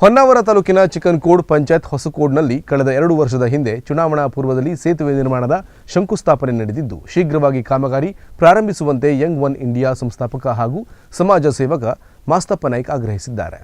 ಹೊನ್ನಾವರ ತಾಲೂಕಿನ ಚಿಕನ್ಕೋಡ್ ಪಂಚಾಯತ್ ಹೊಸಕೋಡ್ನಲ್ಲಿ ಕಳೆದ ಎರಡು ವರ್ಷದ ಹಿಂದೆ ಚುನಾವಣಾ ಪೂರ್ವದಲ್ಲಿ ಸೇತುವೆ ನಿರ್ಮಾಣದ ಶಂಕುಸ್ಥಾಪನೆ ನಡೆದಿದ್ದು, ಶೀಘ್ರವಾಗಿ ಕಾಮಗಾರಿ ಪ್ರಾರಂಭಿಸುವಂತೆ ಯಂಗ್ ಒನ್ ಇಂಡಿಯಾ ಸಂಸ್ಥಾಪಕ ಹಾಗೂ ಸಮಾಜ ಸೇವಕ ಮಾಸ್ತಪ್ಪ ನಾಯ್ಕ್ ಆಗ್ರಹಿಸಿದ್ದಾರೆ.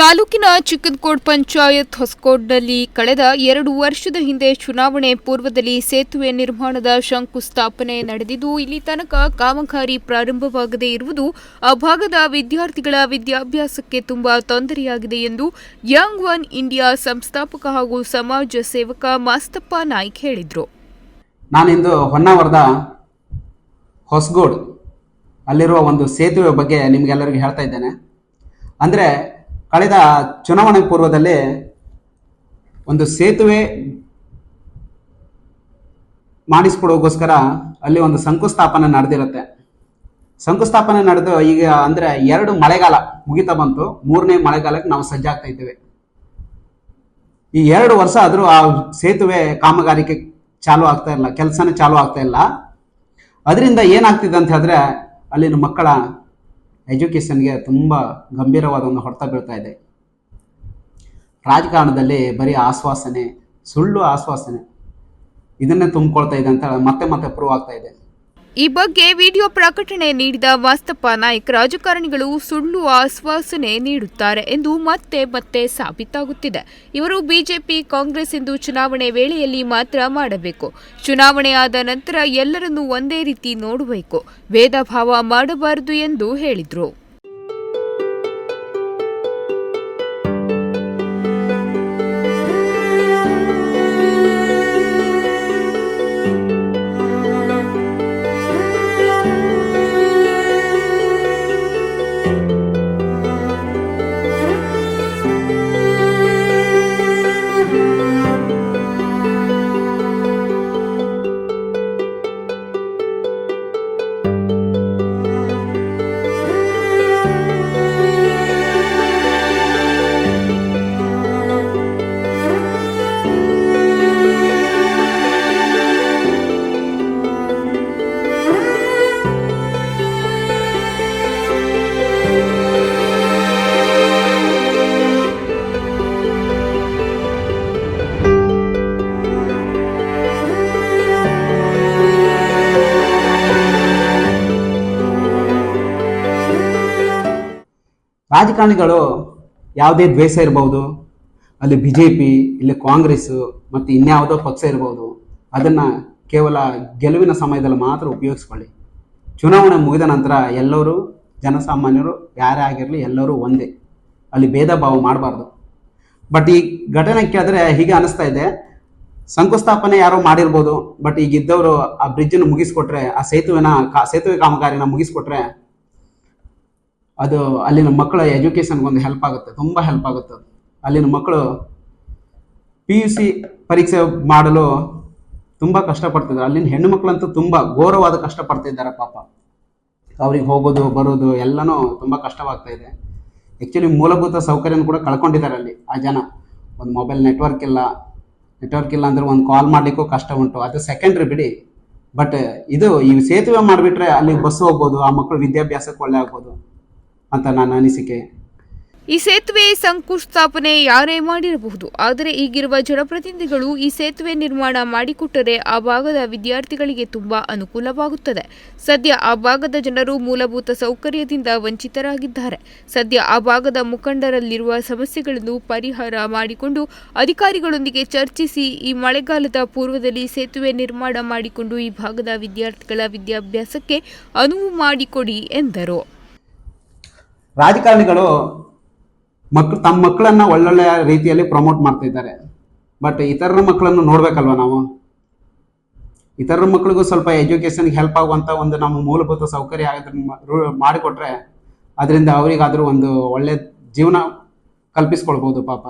ತಾಲೂಕಿನ ಚಿಕ್ಕದಕೋಡ್ ಪಂಚಾಯತ್ ಹೊಸಕೋಡ್ನಲ್ಲಿ ಕಳೆದ ಎರಡು ವರ್ಷದ ಹಿಂದೆ ಚುನಾವಣೆ ಪೂರ್ವದಲ್ಲಿ ಸೇತುವೆ ನಿರ್ಮಾಣದ ಶಂಕುಸ್ಥಾಪನೆ ನಡೆದಿದ್ದು, ಇಲ್ಲಿ ತನಕ ಕಾಮಗಾರಿ ಪ್ರಾರಂಭವಾಗದೇ ಇರುವುದು ಆ ಭಾಗದ ವಿದ್ಯಾರ್ಥಿಗಳ ವಿದ್ಯಾಭ್ಯಾಸಕ್ಕೆ ತುಂಬಾ ತೊಂದರೆಯಾಗಿದೆ ಎಂದು ಯಂಗ್ ಒನ್ ಇಂಡಿಯಾ ಸಂಸ್ಥಾಪಕ ಹಾಗೂ ಸಮಾಜ ಸೇವಕ ಮಾಸ್ತಪ್ಪ ನಾಯ್ಕ್ ಹೇಳಿದರು. ನಾನಿಂದು ಹೊನ್ನಾವರದ ಹೊಸಗೋಡ್ ಅಲ್ಲಿರುವ ಒಂದು ಸೇತುವೆ ಬಗ್ಗೆ ನಿಮಗೆಲ್ಲರಿಗೂ ಹೇಳ್ತಾ ಇದ್ದೇನೆ. ಅಂದರೆ ಕಳೆದ ಚುನಾವಣೆ ಪೂರ್ವದಲ್ಲಿ ಒಂದು ಸೇತುವೆ ಮಾಡಿಸ್ಕೊಡೋಗೋಸ್ಕರ ಅಲ್ಲಿ ಒಂದು ಶಂಕುಸ್ಥಾಪನೆ ನಡೆದಿರುತ್ತೆ. ಶಂಕುಸ್ಥಾಪನೆ ನಡೆದು ಈಗ ಅಂದರೆ ಎರಡು ಮಳೆಗಾಲ ಮುಗಿತಾ ಬಂತು. ಮೂರನೇ ಮಳೆಗಾಲಕ್ಕೆ ನಾವು ಸಜ್ಜಾಗ್ತಾ ಇದ್ದೇವೆ. ಈ ಎರಡು ವರ್ಷ ಆದರೂ ಆ ಸೇತುವೆ ಕಾಮಗಾರಿಕೆ ಚಾಲು ಆಗ್ತಾ ಇಲ್ಲ, ಕೆಲಸನೇ ಚಾಲು ಆಗ್ತಾ ಇಲ್ಲ. ಅದರಿಂದ ಏನಾಗ್ತಿದೆ ಅಂತ ಹೇಳಿದ್ರೆ, ಅಲ್ಲಿನ ಮಕ್ಕಳ ಎಜುಕೇಷನ್ಗೆ ತುಂಬ ಗಂಭೀರವಾದ ಒಂದು ಹೊಡೆತ ಬೀಳ್ತಾ ಇದೆ. ರಾಜಕಾರಣದಲ್ಲಿ ಬರೀ ಆಶ್ವಾಸನೆ, ಸುಳ್ಳು ಆಶ್ವಾಸನೆ ಇದನ್ನೇ ತುಂಬಿಕೊಳ್ತಾ ಇದೆ ಅಂತ ಮತ್ತೆ ಮತ್ತೆ ಪ್ರೂವ್ ಆಗ್ತಾ ಇದೆ. ಈ ಬಗ್ಗೆ ವಿಡಿಯೋ ಪ್ರಕಟಣೆ ನೀಡಿದ ವಾಸ್ತಪ ನಾಯಕ್, ರಾಜಕಾರಣಿಗಳು ಸುಳ್ಳು ಆಶ್ವಾಸನೆ ನೀಡುತ್ತಾರೆ ಎಂದು ಮತ್ತೆ ಮತ್ತೆ ಸಾಬೀತಾಗುತ್ತಿದೆ. ಇವರು ಬಿಜೆಪಿ, ಕಾಂಗ್ರೆಸ್ ಎಂದು ಚುನಾವಣೆ ವೇಳೆಯಲ್ಲಿ ಮಾತ್ರ ಮಾಡಬೇಕು. ಚುನಾವಣೆ ಆದ ನಂತರ ಎಲ್ಲರನ್ನೂ ಒಂದೇ ರೀತಿ ನೋಡಬೇಕು. ಭೇದ ಭಾವ ಮಾಡಬಾರದು ಎಂದು ಹೇಳಿದರು. ರಾಜಕಾರಣಿಗಳು ಯಾವುದೇ ದ್ವೇಷ ಇರಬಹುದು ಅಲ್ಲಿ ಬಿ ಜೆ ಪಿ ಇಲ್ಲಿ ಕಾಂಗ್ರೆಸ್ಸು ಮತ್ತು ಇನ್ಯಾವುದೋ ಪಕ್ಷ ಇರಬಹುದು ಅದನ್ನು ಕೇವಲ ಗೆಲುವಿನ ಸಮಯದಲ್ಲಿ ಮಾತ್ರ ಉಪಯೋಗಿಸ್ಕೊಳ್ಳಿ. ಚುನಾವಣೆ ಮುಗಿದ ನಂತರ ಎಲ್ಲರೂ ಜನಸಾಮಾನ್ಯರು ಯಾರೇ ಆಗಿರಲಿ ಎಲ್ಲರೂ ಒಂದೇ. ಅಲ್ಲಿ ಭೇದ ಭಾವ ಮಾಡಬಾರ್ದು. ಬಟ್ ಈ ಘಟನೆ ಕೇಳಿದ್ರೆ ಹೀಗೆ ಅನಿಸ್ತಾ ಇದೆ. ಶಂಕುಸ್ಥಾಪನೆ ಯಾರೋ ಮಾಡಿರ್ಬೋದು, ಬಟ್ ಈಗಿದ್ದವರು ಆ ಬ್ರಿಡ್ಜನ್ನು ಮುಗಿಸ್ಕೊಟ್ರೆ, ಆ ಸೇತುವೆನ, ಕಾ, ಸೇತುವೆ ಕಾಮಗಾರಿನ ಮುಗಿಸ್ಕೊಟ್ರೆ ಅದು ಅಲ್ಲಿನ ಮಕ್ಕಳ ಎಜುಕೇಷನ್ಗೆ ಒಂದು ಹೆಲ್ಪ್ ಆಗುತ್ತೆ, ತುಂಬ ಹೆಲ್ಪ್ ಆಗುತ್ತೆ ಅದು. ಅಲ್ಲಿನ ಮಕ್ಕಳು ಪಿ ಯು ಸಿ ಪರೀಕ್ಷೆ ಮಾಡಲು ತುಂಬ ಕಷ್ಟಪಡ್ತಿದ್ದಾರೆ. ಅಲ್ಲಿನ ಹೆಣ್ಣು ಮಕ್ಕಳಂತೂ ತುಂಬ ಘೋರವಾದ ಕಷ್ಟಪಡ್ತಿದ್ದಾರೆ ಪಾಪ. ಅವ್ರಿಗೆ ಹೋಗೋದು, ಬರೋದು ಎಲ್ಲನೂ ತುಂಬ ಕಷ್ಟವಾಗ್ತಾ ಇದೆ. ಆ್ಯಕ್ಚುಲಿ ಮೂಲಭೂತ ಸೌಕರ್ಯನ ಕೂಡ ಕಳ್ಕೊಂಡಿದ್ದಾರೆ ಅಲ್ಲಿ ಆ ಜನ. ಒಂದು ಮೊಬೈಲ್ ನೆಟ್ವರ್ಕ್ ಇಲ್ಲ. ನೆಟ್ವರ್ಕ್ ಇಲ್ಲ ಅಂದ್ರೆ ಒಂದು ಕಾಲ್ ಮಾಡಲಿಕ್ಕೂ ಕಷ್ಟ ಉಂಟು. ಅದು ಸೆಕೆಂಡ್ರಿ ಬಿಡಿ. ಬಟ್ ಇದು ಈ ಸೇತುವೆ ಮಾಡಿಬಿಟ್ರೆ ಅಲ್ಲಿ ಬಸ್ ಹೋಗ್ಬೋದು, ಆ ಮಕ್ಕಳು ವಿದ್ಯಾಭ್ಯಾಸಕ್ಕೆ ಒಳ್ಳೆ ಆಗ್ಬೋದು. ಅಂತ ನನ್ನ ಅನಿಸಿಕೆ. ಈ ಸೇತುವೆ ಶಂಕುಸ್ಥಾಪನೆ ಯಾರೇ ಮಾಡಿರಬಹುದು, ಆದರೆ ಈಗಿರುವ ಜನಪ್ರತಿನಿಧಿಗಳು ಈ ಸೇತುವೆ ನಿರ್ಮಾಣ ಮಾಡಿಕೊಟ್ಟರೆ ಆ ಭಾಗದ ವಿದ್ಯಾರ್ಥಿಗಳಿಗೆ ತುಂಬಾ ಅನುಕೂಲವಾಗುತ್ತದೆ. ಸದ್ಯ ಆ ಭಾಗದ ಜನರು ಮೂಲಭೂತ ಸೌಕರ್ಯದಿಂದ ವಂಚಿತರಾಗಿದ್ದಾರೆ. ಸದ್ಯ ಆ ಭಾಗದ ಮುಖಂಡರಲ್ಲಿರುವ ಸಮಸ್ಯೆಗಳನ್ನು ಪರಿಹಾರ ಮಾಡಿಕೊಂಡು ಅಧಿಕಾರಿಗಳೊಂದಿಗೆ ಚರ್ಚಿಸಿ ಈ ಮಳೆಗಾಲದ ಪೂರ್ವದಲ್ಲಿ ಸೇತುವೆ ನಿರ್ಮಾಣ ಮಾಡಿಕೊಂಡು ಈ ಭಾಗದ ವಿದ್ಯಾರ್ಥಿಗಳ ವಿದ್ಯಾಭ್ಯಾಸಕ್ಕೆ ಅನುವು ಮಾಡಿಕೊಡಿ ಎಂದರು. ರಾಜಕಾರಣಿಗಳು ಮಕ್ಳು ತಮ್ಮ ಮಕ್ಕಳನ್ನ ಒಳ್ಳೊಳ್ಳೆಯ ರೀತಿಯಲ್ಲಿ ಪ್ರಮೋಟ್ ಮಾಡ್ತಾ ಇದ್ದಾರೆ. ಬಟ್ ಇತರರ ಮಕ್ಕಳನ್ನು ನೋಡ್ಬೇಕಲ್ವ ನಾವು? ಇತರರ ಮಕ್ಕಳಿಗೂ ಸ್ವಲ್ಪ ಎಜುಕೇಶನ್ಗೆ ಹೆಲ್ಪ್ ಆಗುವಂಥ ಒಂದು ನಮ್ಮ ಮೂಲಭೂತ ಸೌಕರ್ಯ ಮಾಡಿಕೊಟ್ರೆ ಅದರಿಂದ ಅವರಿಗಾದರೂ ಒಂದು ಒಳ್ಳೆ ಜೀವನ ಕಲ್ಪಿಸ್ಕೊಳ್ಬೋದು ಪಾಪ.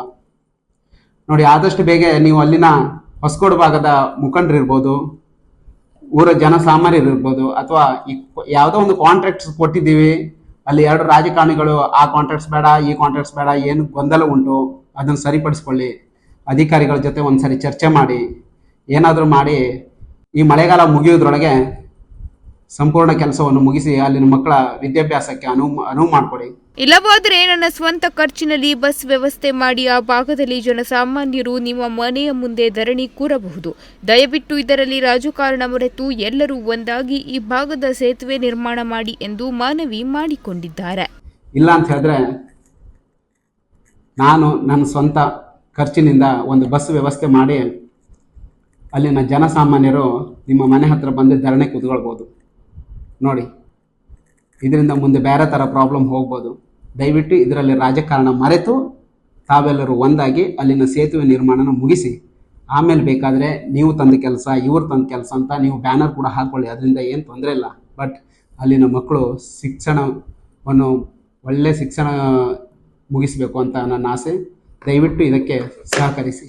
ನೋಡಿ, ಆದಷ್ಟು ಬೇಗ ನೀವು ಅಲ್ಲಿನ ಹೊಸಕೋಡು ಭಾಗದ ಮುಖಂಡರಿರ್ಬೋದು ಊರ ಜನ ಸಾಮಾನ್ಯರಿರ್ಬೋದು ಅಥವಾ ಈ ಯಾವುದೋ ಒಂದು ಕಾಂಟ್ರಾಕ್ಟ್ಸ್ ಕೊಟ್ಟಿದ್ದೀವಿ ಅಲ್ಲಿ ಎರಡು ರಾಜಕಾರಣಿಗಳು, ಆ ಕಾಂಟ್ರಾಕ್ಟ್ಸ್ ಬೇಡ, ಈ ಕಾಂಟ್ರಾಕ್ಟ್ಸ್ ಬೇಡ, ಏನು ಗೊಂದಲ ಉಂಟು, ಅದನ್ನು ಸರಿಪಡಿಸ್ಕೊಳ್ಳಿ. ಅಧಿಕಾರಿಗಳ ಜೊತೆ ಒಂದ್ಸರಿ ಚರ್ಚೆ ಮಾಡಿ, ಏನಾದರೂ ಮಾಡಿ, ಈ ಮಳೆಗಾಲ ಮುಗಿಯೋದ್ರೊಳಗೆ ಸಂಪೂರ್ಣ ಕೆಲಸವನ್ನು ಮುಗಿಸಿ ಅಲ್ಲಿನ ಮಕ್ಕಳ ವಿದ್ಯಾಭ್ಯಾಸಕ್ಕೆ ಅನುವು ಅನುವು ಮಾಡಿಕೊಡಿ. ಇಲ್ಲವಾದರೆ ನನ್ನ ಸ್ವಂತ ಖರ್ಚಿನಲ್ಲಿ ಬಸ್ ವ್ಯವಸ್ಥೆ ಮಾಡಿ ಆ ಭಾಗದಲ್ಲಿ ಜನಸಾಮಾನ್ಯರು ನಿಮ್ಮ ಮನೆಯ ಮುಂದೆ ಧರಣಿ ಕೂರಬಹುದು. ದಯವಿಟ್ಟು ಇದರಲ್ಲಿ ರಾಜಕಾರಣ ಮರೆತು ಎಲ್ಲರೂ ಒಂದಾಗಿ ಈ ಭಾಗದ ಸೇತುವೆ ನಿರ್ಮಾಣ ಮಾಡಿ ಎಂದು ಮನವಿ ಮಾಡಿಕೊಂಡಿದ್ದಾರೆ. ಇಲ್ಲ ಅಂತ ಹೇಳಿದ್ರೆ ನಾನು ನನ್ನ ಸ್ವಂತ ಖರ್ಚಿನಿಂದ ಒಂದು ಬಸ್ ವ್ಯವಸ್ಥೆ ಮಾಡಿ ಅಲ್ಲಿನ ಜನಸಾಮಾನ್ಯರು ನಿಮ್ಮ ಮನೆ ಹತ್ರ ಬಂದು ಧರಣಿ ಕೂತ್ಕೊಳ್ಬೋದು. ನೋಡಿ, ಇದರಿಂದ ಮುಂದೆ ಬೇರೆ ಥರ ಪ್ರಾಬ್ಲಮ್ ಹೋಗ್ಬೋದು. ದಯವಿಟ್ಟು ಇದರಲ್ಲಿ ರಾಜಕಾರಣ ಮರೆತು ತಾವೆಲ್ಲರೂ ಒಂದಾಗಿ ಅಲ್ಲಿನ ಸೇತುವೆ ನಿರ್ಮಾಣನ ಮುಗಿಸಿ. ಆಮೇಲೆ ಬೇಕಾದರೆ ನೀವು ತಂದ ಕೆಲಸ, ಇವ್ರು ತಂದ ಕೆಲಸ ಅಂತ ನೀವು ಬ್ಯಾನರ್ ಕೂಡ ಹಾಕ್ಕೊಳ್ಳಿ ಅದರಿಂದ ಏನು ತೊಂದರೆ ಇಲ್ಲ. ಬಟ್ ಅಲ್ಲಿನ ಮಕ್ಕಳು ಶಿಕ್ಷಣವನ್ನು, ಒಳ್ಳೆ ಶಿಕ್ಷಣ ಮುಗಿಸಬೇಕು ಅಂತ ನನ್ನ ಆಸೆ. ದಯವಿಟ್ಟು ಇದಕ್ಕೆ ಸಹಕರಿಸಿ.